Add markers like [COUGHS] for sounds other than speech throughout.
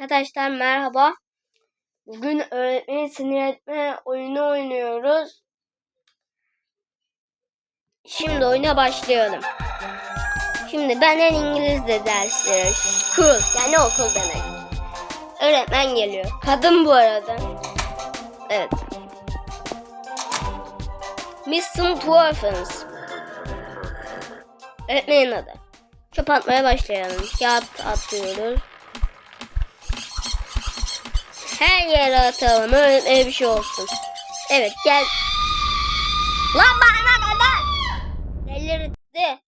Arkadaşlar merhaba. Bugün öğretmeni sinir etme oyunu oynuyoruz. Şimdi oyuna başlayalım. Şimdi benden İngilizce dersleri. School yani okul demek. Öğretmen geliyor. Kadın bu arada. Evet. Miss Dwarfens. Öğretmenin adı. Çöp atmaya başlayalım. Kağıt atıyoruz. Her yere atalım. Öyle bir şey olsun. Evet gel. Lan bana kadar. Delirdi.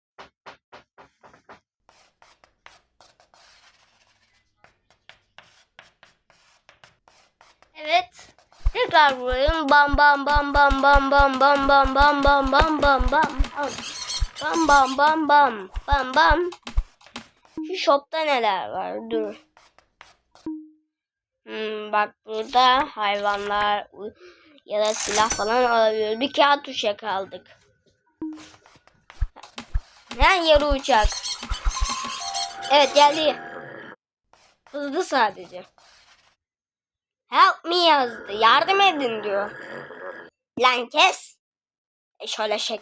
Evet. Tekrar vurayım. Bam bam bam bam bam bam bam bam bam bam bam bam bam. Bam bam bam bam bam bam. Şu shopta neler var? Dur. Hmm, bak burada hayvanlar ya da silah falan alabiliyoruz. Bir kağıt tuşa kaldık. Yani yarı uçak. Evet geldi. Hızlı sadece. Help me yazdı. Yardım edin diyor. Lan kes. E şöyle şek.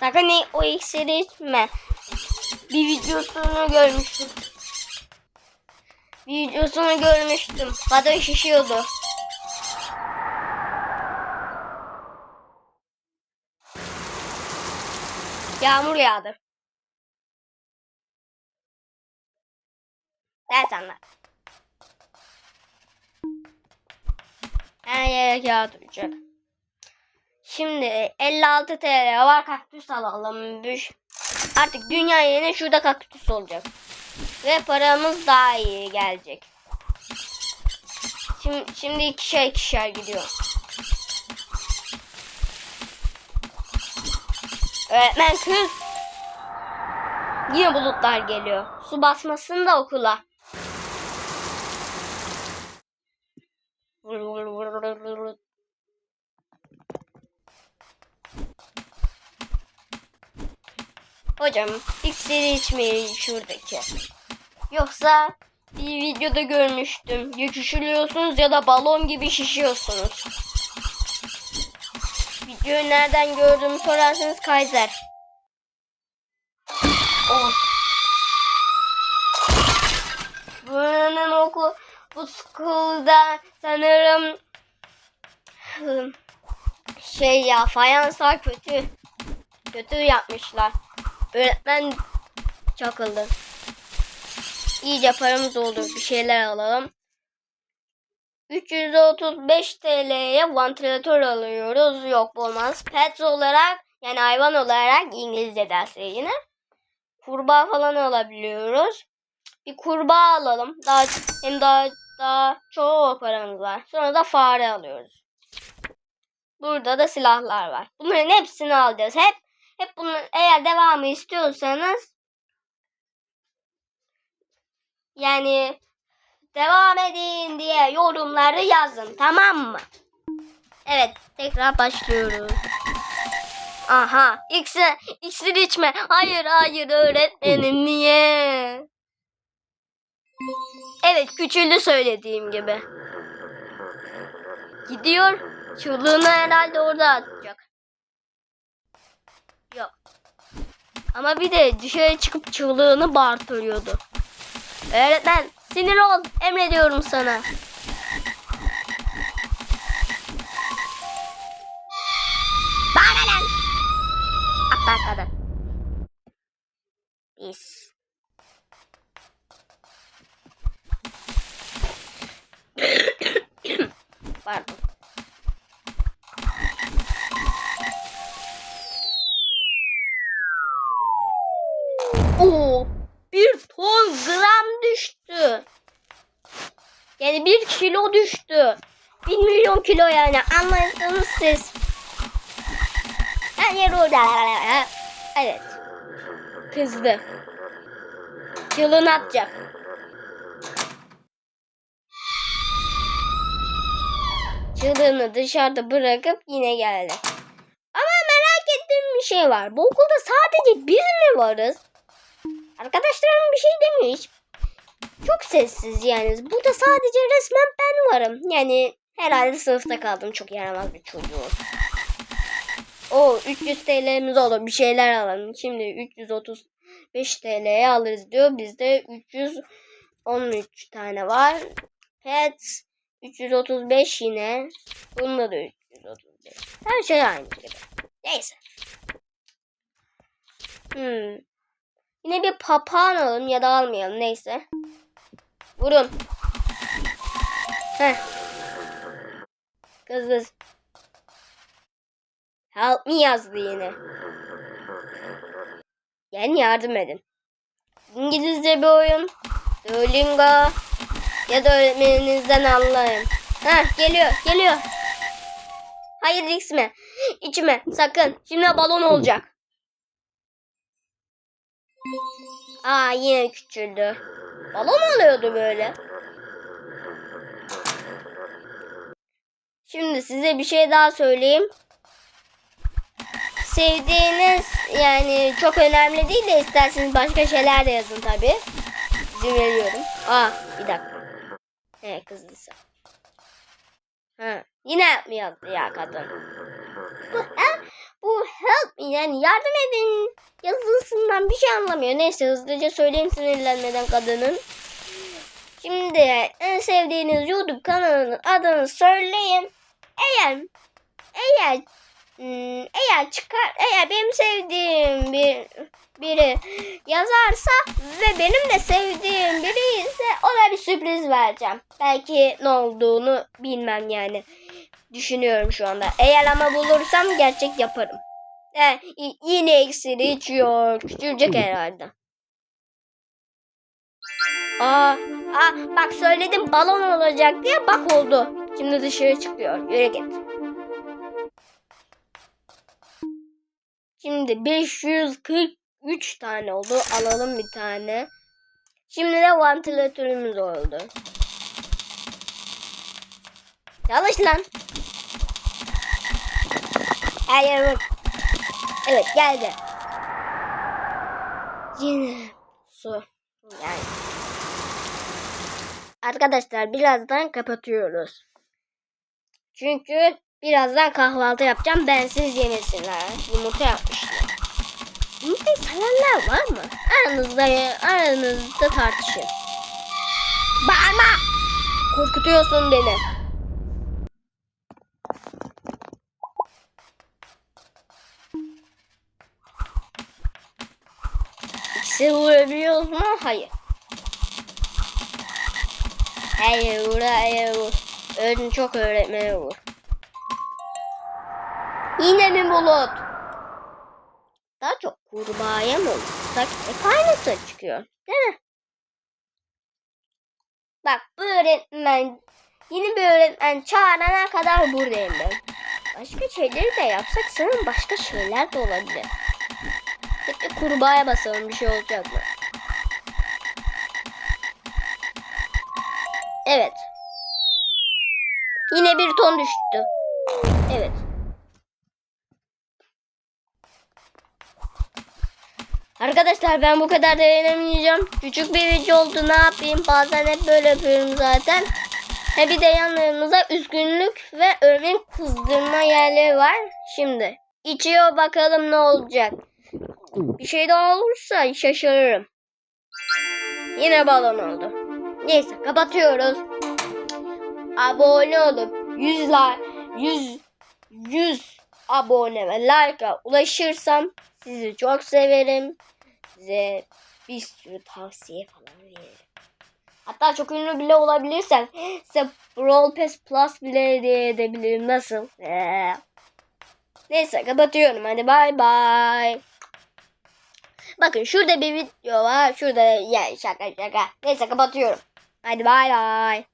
Sakın o iksiri içme. Bir videosunu görmüştüm. Bir videosunu görmüştüm. Kadın şişiyordu. Yağmur yağdı. Ders anlat. Her yere kağıt uçacak. Şimdi 56 TL var kaktüs alalım. Büş. Artık dünya yerine şurada kaktüs olacak. Ve paramız daha iyi gelecek. Şimdi, şimdi ikişer ikişer gidiyor. Öğretmen kız. Yine bulutlar geliyor. Su basmasın da okula. Vur, vur, vur, vur, vur, vur. Hocam iksiri içmeyin şuradaki. Yoksa bir videoda görmüştüm. Ya küçülüyorsunuz ya da balon gibi şişiyorsunuz. Videoyu nereden gördüğümü sorarsanız Kaiser. Oh. Buranın okul bu school'da sanırım şey ya fayanslar kötü. Kötü yapmışlar. Öğretmen çakıldı. İyice paramız oldu. Bir şeyler alalım. 335 TL'ye vantilatör alıyoruz. Yok olmaz. Pets olarak yani hayvan olarak İngilizce dersleri yine. Kurbağa falan alabiliyoruz. Bir kurbağa alalım. Daha hem daha daha çok paramız var. Sonra da fare alıyoruz. Burada da silahlar var. Bunların hepsini alacağız. Hep hep bunu eğer devamı istiyorsanız yani devam edin diye yorumları yazın tamam mı? Evet tekrar başlıyoruz. Aha iksir, iksir içme. Hayır hayır öğretmenim niye? Evet küçüldü söylediğim gibi. Gidiyor. Çığlığını herhalde orada atacak. Yok. Ama bir de dışarı çıkıp çığlığını bağırtıyordu. Öğretmen sinir ol. Emrediyorum sana. Bağır lan. Atla kadın. Biz. [COUGHS] Pardon. Bir ton gram düştü. Yani bir kilo düştü. Bir milyon kilo yani anladınız siz. Her yer orada. Evet. Kızdı. Çığlığını atacak. Çığlığını dışarıda bırakıp yine geldi. Ama merak ettiğim bir şey var. Bu okulda sadece biz mi varız? Arkadaşlarım bir şey demiyor hiç. Çok sessiz yani. Burada sadece resmen ben varım. Yani herhalde sınıfta kaldım. Çok yaramaz bir çocuğum. O 300 TL'miz olur. Bir şeyler alalım. Şimdi 335 TL'ye alırız diyor. Bizde 313 tane var. Pet 335 yine. Bunda da 335. Her şey aynı gibi. Neyse. Hmm. Yine bir papağan alalım ya da almayalım. Neyse. Vurun. Heh. Kız kız. Help me yazdı yine. Gelin yardım edin. İngilizce bir oyun. Duolingo. Ya da öğretmeninizden anlayın. Heh geliyor geliyor. Hayır içme. İçme sakın. Şimdi balon olacak. Aa yine küçüldü. Balon oluyordu böyle. Şimdi size bir şey daha söyleyeyim. Sevdiğiniz yani çok önemli değil de isterseniz başka şeyler de yazın tabi. İzin veriyorum. Aa bir dakika. He kızlısı. Ha, yine mi yazdı ya kadın? Bu help, bu help yani yardım edin yazısından bir şey anlamıyor. Neyse hızlıca söyleyeyim sinirlenmeden kadının. Şimdi en sevdiğiniz YouTube kanalının adını söyleyin. Eğer eğer hmm, eğer çıkar eğer benim sevdiğim bir biri yazarsa ve benim de sevdiğim biri ise ona bir sürpriz vereceğim. Belki ne olduğunu bilmem yani. Düşünüyorum şu anda. Eğer ama bulursam gerçek yaparım. E, yine iksiri içiyor. Küçülecek herhalde. Aa, aa, bak söyledim balon olacak diye bak oldu. Şimdi dışarı çıkıyor. Yürü git. Şimdi 543 tane oldu. Alalım bir tane. Şimdi de vantilatörümüz oldu. Çalış lan. Vur. Evet geldi. Yine su. Yani. Arkadaşlar birazdan kapatıyoruz. Çünkü birazdan kahvaltı yapacağım. Bensiz yemesinler. Yumurta yapmışlar. Yumurtayı sevenler var mı? Aranızda, aranızda tartışın. Bağırma! Korkutuyorsun beni. İkisi vurabiliyoruz mu? Hayır. Hayır vur, hayır vur. Öğretmen çok öğretmene vur. Yine mi bulut? Daha çok kurbağaya mı olursak hep aynısı çıkıyor. Değil mi? Bak bu öğretmen yeni bir öğretmen çağırana kadar buradayım ben. Başka şeyleri de yapsak sanırım başka şeyler de olabilir. Hep kurbağaya basalım bir şey olacak mı? Evet. Yine bir ton düştü. Evet. Arkadaşlar ben bu kadar dayanamayacağım. Küçük bir video oldu ne yapayım. Bazen hep böyle yapıyorum zaten. He bir de yanlarımızda üzgünlük ve örneğin kızdırma yerleri var. Şimdi içiyor bakalım ne olacak. Bir şey daha olursa şaşırırım. Yine balon oldu. Neyse kapatıyoruz. Abone olup 100 like 100 100 abone ve like'a ulaşırsam sizi çok severim. Size bir sürü tavsiye falan veririm. Hatta çok ünlü bile olabilirsem size Brawl Pass Plus bile hediye edebilirim. Nasıl? Ee. Neyse kapatıyorum. Hadi bay bay. Bakın şurada bir video var. Şurada ya şaka şaka. Neyse kapatıyorum. Hadi bay bay.